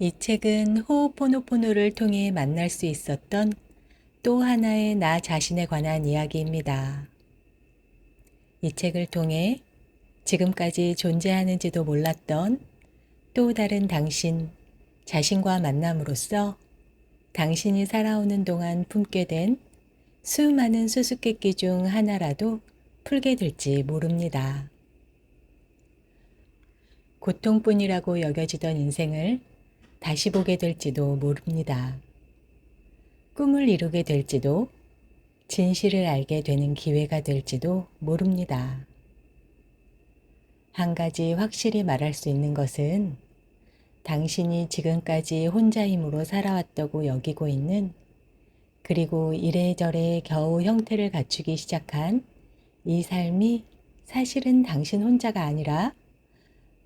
이 책은 호호포노포노를 통해 만날 수 있었던 또 하나의 나 자신에 관한 이야기입니다. 이 책을 통해 지금까지 존재하는지도 몰랐던 또 다른 당신, 자신과 만남으로써 당신이 살아오는 동안 품게 된 수많은 수수께끼 중 하나라도 풀게 될지 모릅니다. 고통뿐이라고 여겨지던 인생을 다시 보게 될지도 모릅니다. 꿈을 이루게 될지도 진실을 알게 되는 기회가 될지도 모릅니다. 한 가지 확실히 말할 수 있는 것은 당신이 지금까지 혼자 힘으로 살아왔다고 여기고 있는 그리고 이래저래 겨우 형태를 갖추기 시작한 이 삶이 사실은 당신 혼자가 아니라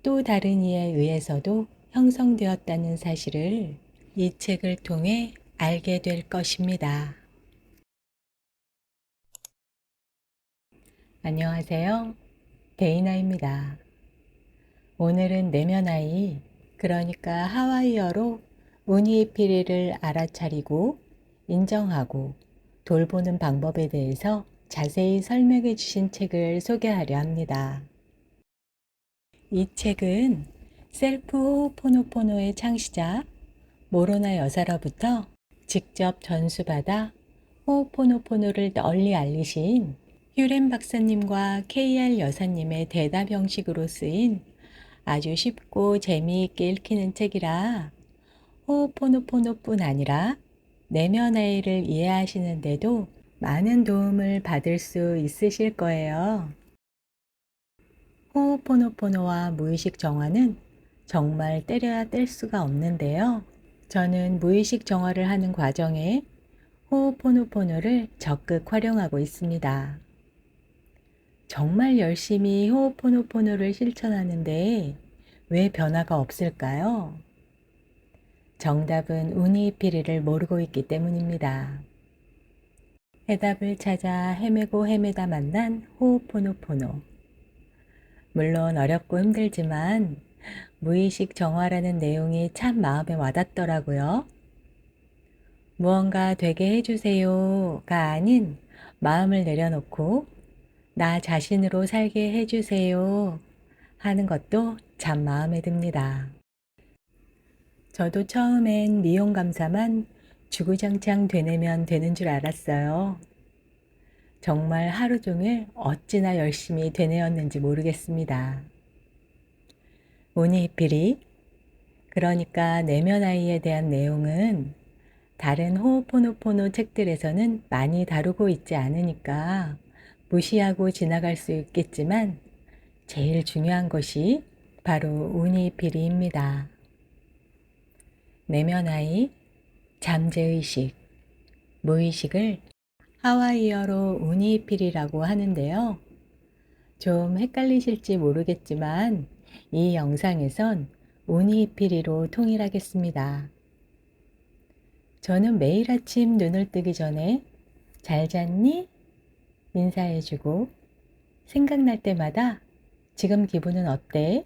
또 다른 이에 의해서도 형성되었다는 사실을 이 책을 통해 알게 될 것입니다. 안녕하세요. 데이나입니다. 오늘은 내면 아이, 그러니까 하와이어로 우니피리를 알아차리고 인정하고 돌보는 방법에 대해서 자세히 설명해 주신 책을 소개하려 합니다. 이 책은 셀프 호포노포노의 창시자 모로나 여사로부터 직접 전수받아 호포노포노를 널리 알리신 휴렌 박사님과 KR 여사님의 대답 형식으로 쓰인 아주 쉽고 재미있게 읽히는 책이라 호포노포노뿐 아니라 내면 아이를 이해하시는데도 많은 도움을 받을 수 있으실 거예요. 호호포노포노와 무의식 정화는 정말 때려야 뗄 수가 없는데요. 저는 무의식 정화를 하는 과정에 호호포노포노를 적극 활용하고 있습니다. 정말 열심히 호호포노포노를 실천하는데 왜 변화가 없을까요? 정답은 우니피리를 모르고 있기 때문입니다. 해답을 찾아 헤매고 헤매다 만난 호호포노포노. 물론 어렵고 힘들지만 무의식 정화라는 내용이 참 마음에 와닿더라고요. 무언가 되게 해주세요가 아닌 마음을 내려놓고 나 자신으로 살게 해주세요 하는 것도 참 마음에 듭니다. 저도 처음엔 미용 감사만 주구장창 되뇌면 되는 줄 알았어요. 정말 하루 종일 어찌나 열심히 되뇌었는지 모르겠습니다. 오니히피리 그러니까 내면 아이에 대한 내용은 다른 호호포노포노 책들에서는 많이 다루고 있지 않으니까 무시하고 지나갈 수 있겠지만 제일 중요한 것이 바로 우니피리입니다. 내면 아이, 잠재의식, 무의식을 하와이어로 우니필이라고 하는데요. 좀 헷갈리실지 모르겠지만 이 영상에선 우니필이로 통일하겠습니다. 저는 매일 아침 눈을 뜨기 전에 잘 잤니? 인사해주고 생각날 때마다 지금 기분은 어때?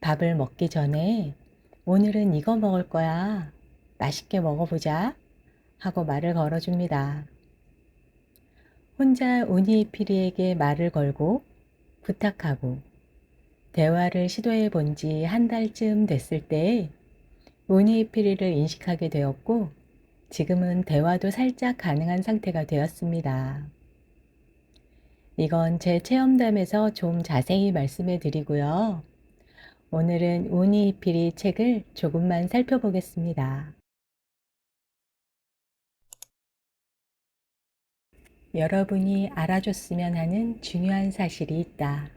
밥을 먹기 전에 오늘은 이거 먹을 거야. 맛있게 먹어보자. 하고 말을 걸어줍니다. 혼자 우니피리에게 말을 걸고 부탁하고 대화를 시도해 본 지 한 달쯤 됐을 때 우니피리를 인식하게 되었고 지금은 대화도 살짝 가능한 상태가 되었습니다. 이건 제 체험담에서 좀 자세히 말씀해 드리고요. 오늘은 우니피리 책을 조금만 살펴보겠습니다. 여러분이 알아줬으면 하는 중요한 사실이 있다.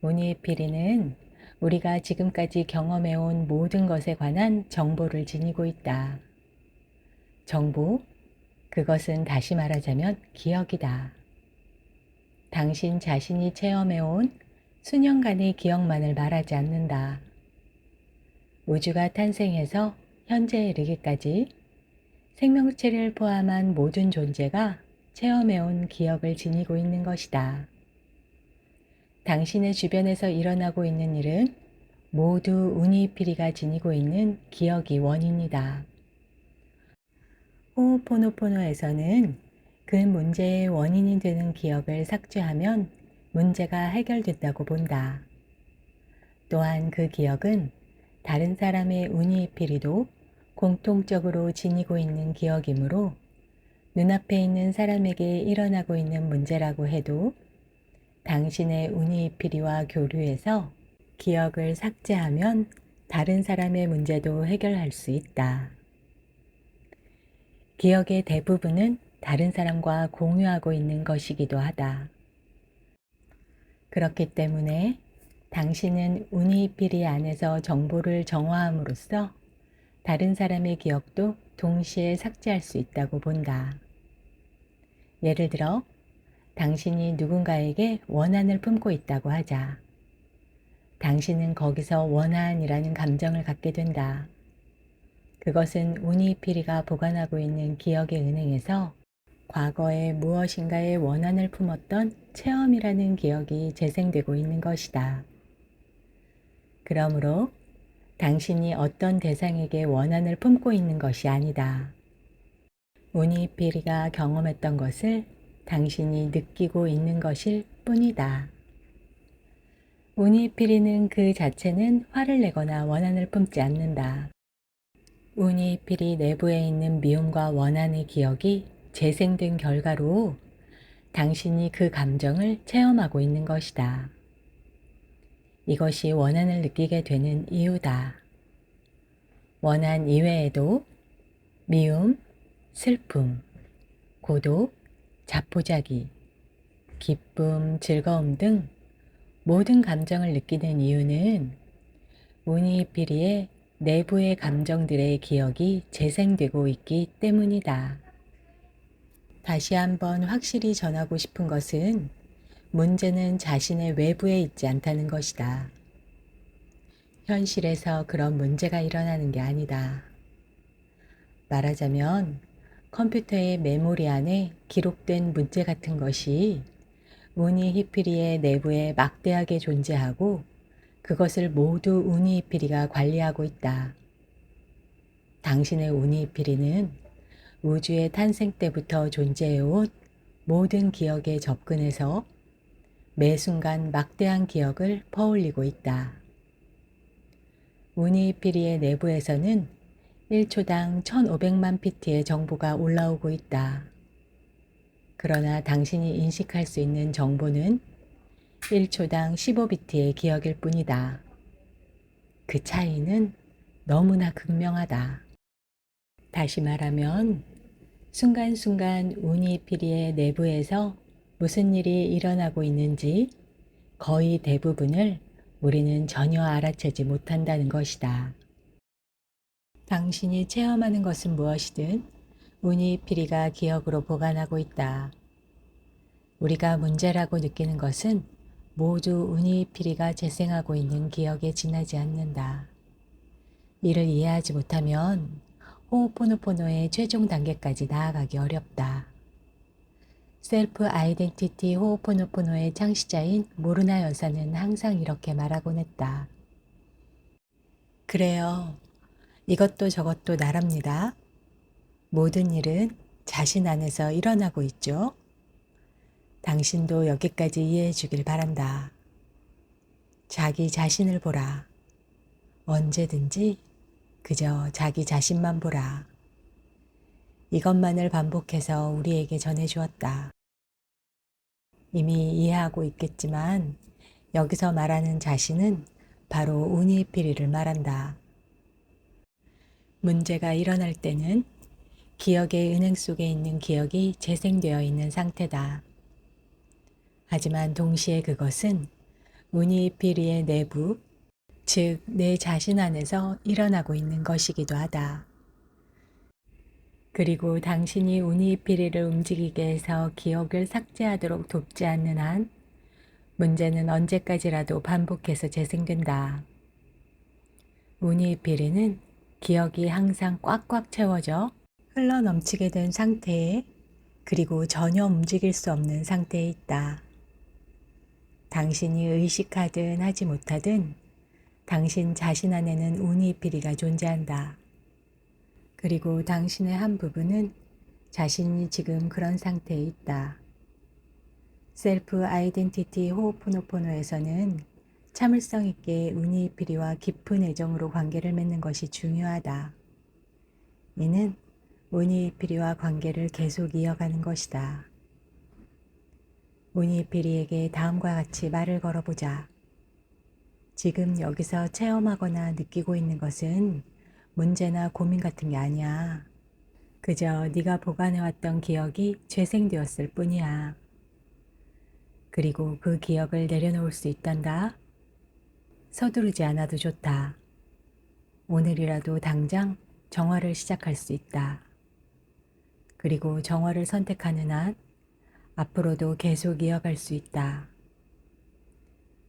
모니에피리는 우리가 지금까지 경험해온 모든 것에 관한 정보를 지니고 있다. 정보, 그것은 다시 말하자면 기억이다. 당신 자신이 체험해온 수년간의 기억만을 말하지 않는다. 우주가 탄생해서 현재에 이르기까지 생명체를 포함한 모든 존재가 체험해온 기억을 지니고 있는 것이다. 당신의 주변에서 일어나고 있는 일은 모두 우니피리가 지니고 있는 기억이 원인이다. 호호포노포노에서는 그 문제의 원인이 되는 기억을 삭제하면 문제가 해결된다고 본다. 또한 그 기억은 다른 사람의 우니피리도 공통적으로 지니고 있는 기억이므로 눈앞에 있는 사람에게 일어나고 있는 문제라고 해도 당신의 우니피리와 교류해서 기억을 삭제하면 다른 사람의 문제도 해결할 수 있다. 기억의 대부분은 다른 사람과 공유하고 있는 것이기도 하다. 그렇기 때문에 당신은 우니피리 안에서 정보를 정화함으로써 다른 사람의 기억도 동시에 삭제할 수 있다고 본다. 예를 들어, 당신이 누군가에게 원한을 품고 있다고 하자. 당신은 거기서 원한이라는 감정을 갖게 된다. 그것은 우니피리가 보관하고 있는 기억의 은행에서 과거에 무엇인가의 원한을 품었던 체험이라는 기억이 재생되고 있는 것이다. 그러므로 당신이 어떤 대상에게 원한을 품고 있는 것이 아니다. 우니피리가 경험했던 것을 당신이 느끼고 있는 것일 뿐이다. 우니피리는 그 자체는 화를 내거나 원한을 품지 않는다. 우니피리 내부에 있는 미움과 원한의 기억이 재생된 결과로 당신이 그 감정을 체험하고 있는 것이다. 이것이 원한을 느끼게 되는 이유다. 원한 이외에도 미움, 슬픔, 고독, 자포자기, 기쁨, 즐거움 등 모든 감정을 느끼는 이유는 우니피리의 내부의 감정들의 기억이 재생되고 있기 때문이다. 다시 한번 확실히 전하고 싶은 것은 문제는 자신의 외부에 있지 않다는 것이다. 현실에서 그런 문제가 일어나는 게 아니다. 말하자면 컴퓨터의 메모리 안에 기록된 문제 같은 것이 우니 히피리의 내부에 막대하게 존재하고 그것을 모두 우니 히피리가 관리하고 있다. 당신의 우니 히피리는 우주의 탄생 때부터 존재해온 모든 기억에 접근해서 매 순간 막대한 기억을 퍼올리고 있다. 우니피리의 내부에서는 1초당 1500만 피트의 정보가 올라오고 있다. 그러나 당신이 인식할 수 있는 정보는 1초당 15비트의 기억일 뿐이다. 그 차이는 너무나 극명하다. 다시 말하면 순간순간 우니피리의 내부에서 무슨 일이 일어나고 있는지 거의 대부분을 우리는 전혀 알아채지 못한다는 것이다. 당신이 체험하는 것은 무엇이든 우니피리가 기억으로 보관하고 있다. 우리가 문제라고 느끼는 것은 모두 우니피리가 재생하고 있는 기억에 지나지 않는다. 이를 이해하지 못하면 호호포노포노의 최종 단계까지 나아가기 어렵다. 셀프 아이덴티티 호호포노포노의 창시자인 모르나 여사는 항상 이렇게 말하곤 했다. 그래요. 이것도 저것도 나랍니다. 모든 일은 자신 안에서 일어나고 있죠. 당신도 여기까지 이해해 주길 바란다. 자기 자신을 보라. 언제든지 그저 자기 자신만 보라. 이것만을 반복해서 우리에게 전해 주었다. 이미 이해하고 있겠지만 여기서 말하는 자신은 바로 우니피리를 말한다. 문제가 일어날 때는 기억의 은행 속에 있는 기억이 재생되어 있는 상태다. 하지만 동시에 그것은 우니피리의 내부, 즉, 내 자신 안에서 일어나고 있는 것이기도 하다. 그리고 당신이 우니피리를 움직이게 해서 기억을 삭제하도록 돕지 않는 한 문제는 언제까지라도 반복해서 재생된다. 우니피리는 기억이 항상 꽉꽉 채워져 흘러 넘치게 된 상태에 그리고 전혀 움직일 수 없는 상태에 있다. 당신이 의식하든 하지 못하든 당신 자신 안에는 운이피리가 존재한다. 그리고 당신의 한 부분은 자신이 지금 그런 상태에 있다. 셀프 아이덴티티 호오포노포노에서는 참을성 있게 운이 피리와 깊은 애정으로 관계를 맺는 것이 중요하다. 이는 운이 피리와 관계를 계속 이어가는 것이다. 운이 피리에게 다음과 같이 말을 걸어보자. 지금 여기서 체험하거나 느끼고 있는 것은 문제나 고민 같은 게 아니야. 그저 네가 보관해왔던 기억이 재생되었을 뿐이야. 그리고 그 기억을 내려놓을 수 있단다. 서두르지 않아도 좋다. 오늘이라도 당장 정화를 시작할 수 있다. 그리고 정화를 선택하는 한 앞으로도 계속 이어갈 수 있다.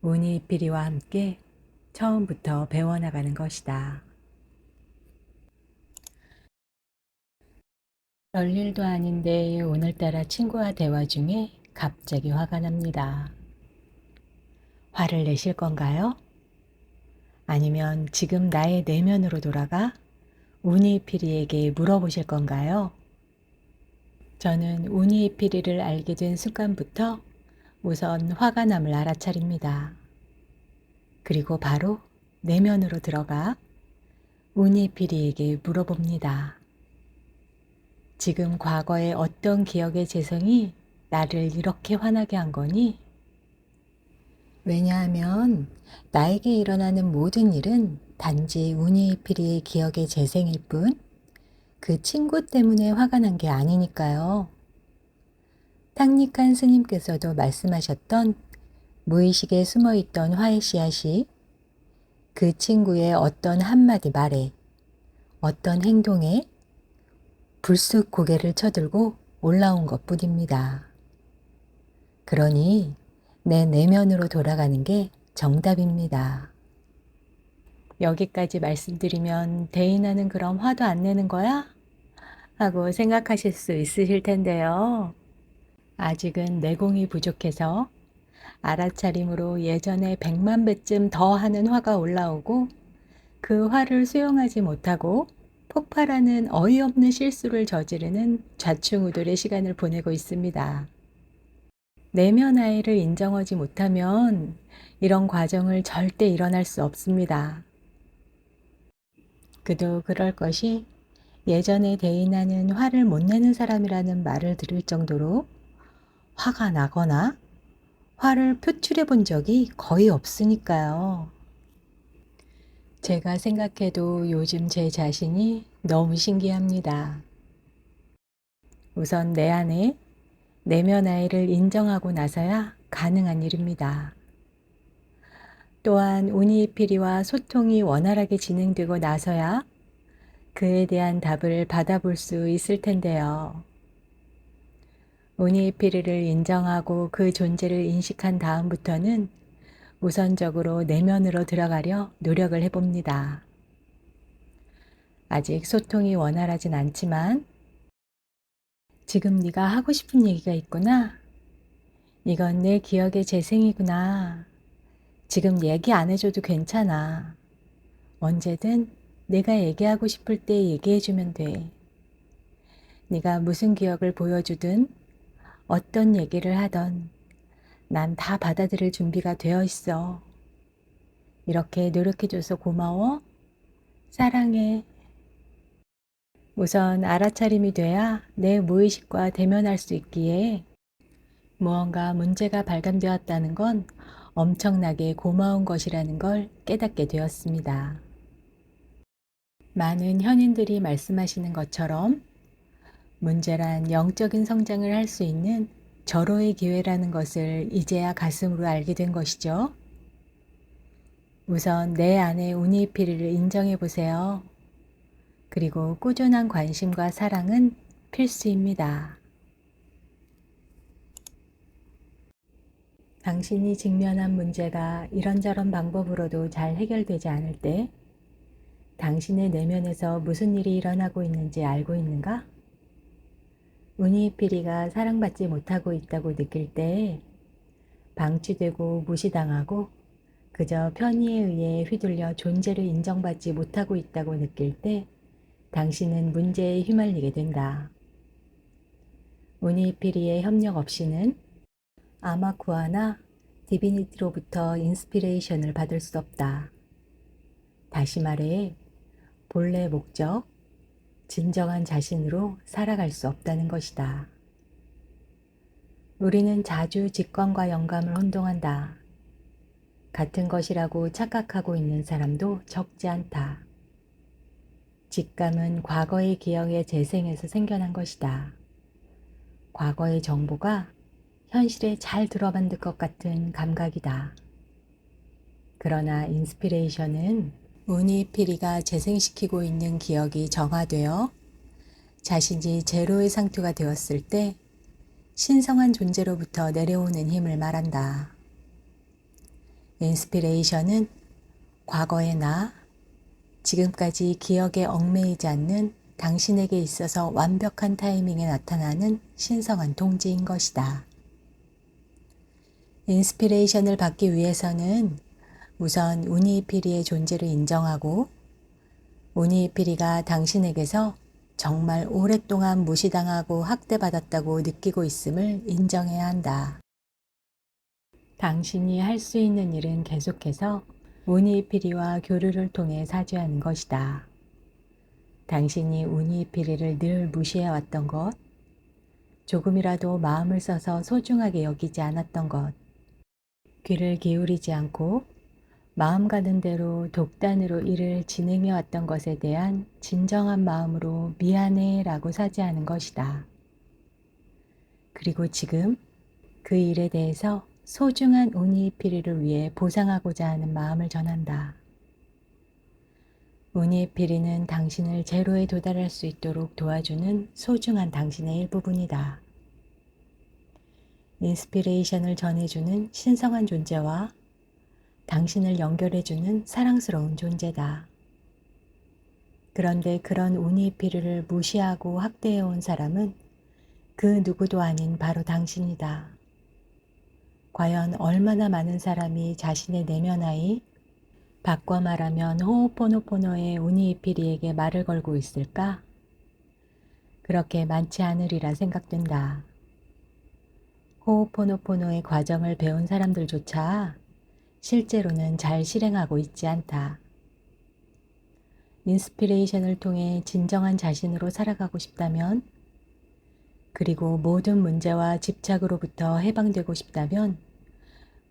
운이 피리와 함께 처음부터 배워나가는 것이다. 별일도 아닌데 오늘따라 친구와 대화 중에 갑자기 화가 납니다. 화를 내실 건가요? 아니면 지금 나의 내면으로 돌아가 우니피리에게 물어보실 건가요? 저는 우니피리를 알게 된 순간부터 우선 화가 남을 알아차립니다. 그리고 바로 내면으로 들어가 우니피리에게 물어봅니다. 지금 과거의 어떤 기억의 재성이 나를 이렇게 화나게 한 거니? 왜냐하면 나에게 일어나는 모든 일은 단지 우니피리의 기억의 재생일 뿐, 그 친구 때문에 화가 난 게 아니니까요. 탕닉한 스님께서도 말씀하셨던 무의식에 숨어 있던 화의 씨앗이 그 친구의 어떤 한마디 말에, 어떤 행동에 불쑥 고개를 쳐들고 올라온 것 뿐입니다. 그러니 내 내면으로 돌아가는 게 정답입니다. 여기까지 말씀드리면 대인하는 그럼 화도 안 내는 거야? 하고 생각하실 수 있으실 텐데요. 아직은 내공이 부족해서 알아차림으로 예전에 100만 배쯤 더 하는 화가 올라오고 그 화를 수용하지 못하고 폭발하는 어이없는 실수를 저지르는 좌충우돌의 시간을 보내고 있습니다. 내면 아이를 인정하지 못하면 이런 과정을 절대 일어날 수 없습니다. 그도 그럴 것이 예전에 대인하는 화를 못 내는 사람이라는 말을 들을 정도로 화가 나거나 화를 표출해 본 적이 거의 없으니까요. 제가 생각해도 요즘 제 자신이 너무 신기합니다. 우선 내 안에 내면 아이를 인정하고 나서야 가능한 일입니다. 또한 운이피리와 소통이 원활하게 진행되고 나서야 그에 대한 답을 받아볼 수 있을 텐데요. 운이피리를 인정하고 그 존재를 인식한 다음부터는 우선적으로 내면으로 들어가려 노력을 해봅니다. 아직 소통이 원활하진 않지만 지금 네가 하고 싶은 얘기가 있구나. 이건 내 기억의 재생이구나. 지금 얘기 안 해줘도 괜찮아. 언제든 내가 얘기하고 싶을 때 얘기해주면 돼. 네가 무슨 기억을 보여주든 어떤 얘기를 하던 난 다 받아들일 준비가 되어 있어. 이렇게 노력해줘서 고마워. 사랑해. 우선 알아차림이 돼야 내 무의식과 대면할 수 있기에 무언가 문제가 발견되었다는 건 엄청나게 고마운 것이라는 걸 깨닫게 되었습니다. 많은 현인들이 말씀하시는 것처럼 문제란 영적인 성장을 할 수 있는 절호의 기회라는 것을 이제야 가슴으로 알게 된 것이죠. 우선 내 안의 운이피리를 인정해 보세요. 그리고 꾸준한 관심과 사랑은 필수입니다. 당신이 직면한 문제가 이런저런 방법으로도 잘 해결되지 않을 때 당신의 내면에서 무슨 일이 일어나고 있는지 알고 있는가? 운이피리가 사랑받지 못하고 있다고 느낄 때 방치되고 무시당하고 그저 편의에 의해 휘둘려 존재를 인정받지 못하고 있다고 느낄 때 당신은 문제에 휘말리게 된다. 우니피리의 협력 없이는 아마쿠아나 디비니티로부터 인스피레이션을 받을 수 없다. 다시 말해, 본래 목적, 진정한 자신으로 살아갈 수 없다는 것이다. 우리는 자주 직관과 영감을 혼동한다. 같은 것이라고 착각하고 있는 사람도 적지 않다. 직감은 과거의 기억의 재생에서 생겨난 것이다. 과거의 정보가 현실에 잘 들어맞는 것 같은 감각이다. 그러나 인스피레이션은 우니피리가 재생시키고 있는 기억이 정화되어 자신이 제로의 상태가 되었을 때 신성한 존재로부터 내려오는 힘을 말한다. 인스피레이션은 과거의 나, 지금까지 기억에 얽매이지 않는 당신에게 있어서 완벽한 타이밍에 나타나는 신성한 동지인 것이다. 인스피레이션을 받기 위해서는 우선 우니이피리의 존재를 인정하고 우니이피리가 당신에게서 정말 오랫동안 무시당하고 학대받았다고 느끼고 있음을 인정해야 한다. 당신이 할 수 있는 일은 계속해서 우니이피리와 교류를 통해 사죄하는 것이다. 당신이 우니이피리를 늘 무시해왔던 것, 조금이라도 마음을 써서 소중하게 여기지 않았던 것, 귀를 기울이지 않고 마음 가는 대로 독단으로 일을 진행해 왔던 것에 대한 진정한 마음으로 미안해 라고 사죄하는 것이다. 그리고 지금 그 일에 대해서 소중한 우니피리를 위해 보상하고자 하는 마음을 전한다. 우니피리는 당신을 제로에 도달할 수 있도록 도와주는 소중한 당신의 일부분이다. 인스피레이션을 전해주는 신성한 존재와 당신을 연결해주는 사랑스러운 존재다. 그런데 그런 우니피르를 무시하고 학대해온 사람은 그 누구도 아닌 바로 당신이다. 과연 얼마나 많은 사람이 자신의 내면 아이, 바꿔 말하면 호호포노포노의 우니이피리에게 말을 걸고 있을까? 그렇게 많지 않으리라 생각된다. 호호포노포노의 과정을 배운 사람들조차 실제로는 잘 실행하고 있지 않다. 인스피레이션을 통해 진정한 자신으로 살아가고 싶다면, 그리고 모든 문제와 집착으로부터 해방되고 싶다면,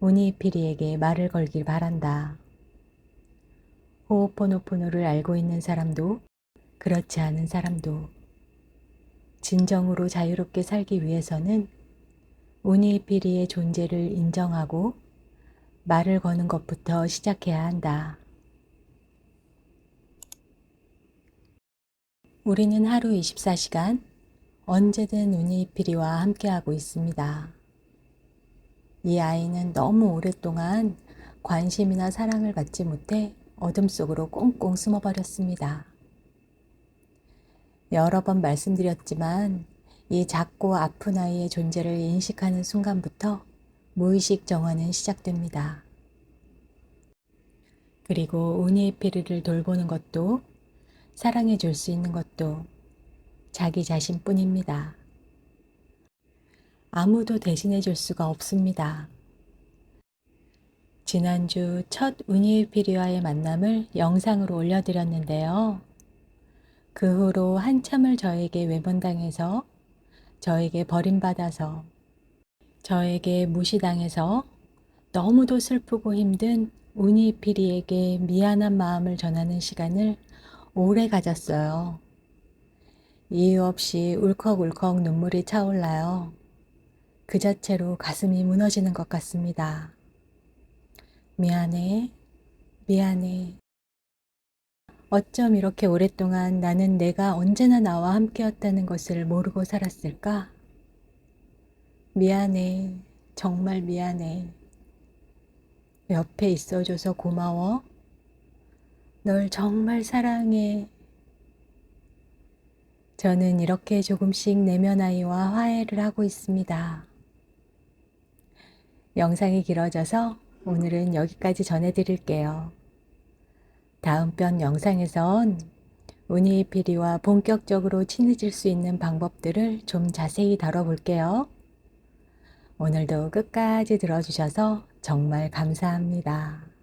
우니피리에게 말을 걸길 바란다. 호호포노포노를 알고 있는 사람도, 그렇지 않은 사람도, 진정으로 자유롭게 살기 위해서는 우니피리의 존재를 인정하고 말을 거는 것부터 시작해야 한다. 우리는 하루 24시간 언제든 우니피리와 함께하고 있습니다. 이 아이는 너무 오랫동안 관심이나 사랑을 받지 못해 어둠 속으로 꽁꽁 숨어버렸습니다. 여러 번 말씀드렸지만 이 작고 아픈 아이의 존재를 인식하는 순간부터 무의식 정화는 시작됩니다. 그리고 우니에피르를 돌보는 것도 사랑해 줄 수 있는 것도 자기 자신뿐입니다. 아무도 대신해 줄 수가 없습니다. 지난주 첫 우니에피리와의 만남을 영상으로 올려드렸는데요. 그 후로 한참을 저에게 외면당해서 저에게 버림받아서 저에게 무시당해서 너무도 슬프고 힘든 우니 피리에게 미안한 마음을 전하는 시간을 오래 가졌어요. 이유 없이 울컥울컥 눈물이 차올라요. 그 자체로 가슴이 무너지는 것 같습니다. 미안해, 미안해. 어쩜 이렇게 오랫동안 나는 내가 언제나 나와 함께였다는 것을 모르고 살았을까? 미안해. 정말 미안해. 옆에 있어줘서 고마워. 널 정말 사랑해. 저는 이렇게 조금씩 내면 아이와 화해를 하고 있습니다. 영상이 길어져서 오늘은 여기까지 전해드릴게요. 다음번 영상에선 우니피리와 본격적으로 친해질 수 있는 방법들을 좀 자세히 다뤄볼게요. 오늘도 끝까지 들어주셔서 정말 감사합니다.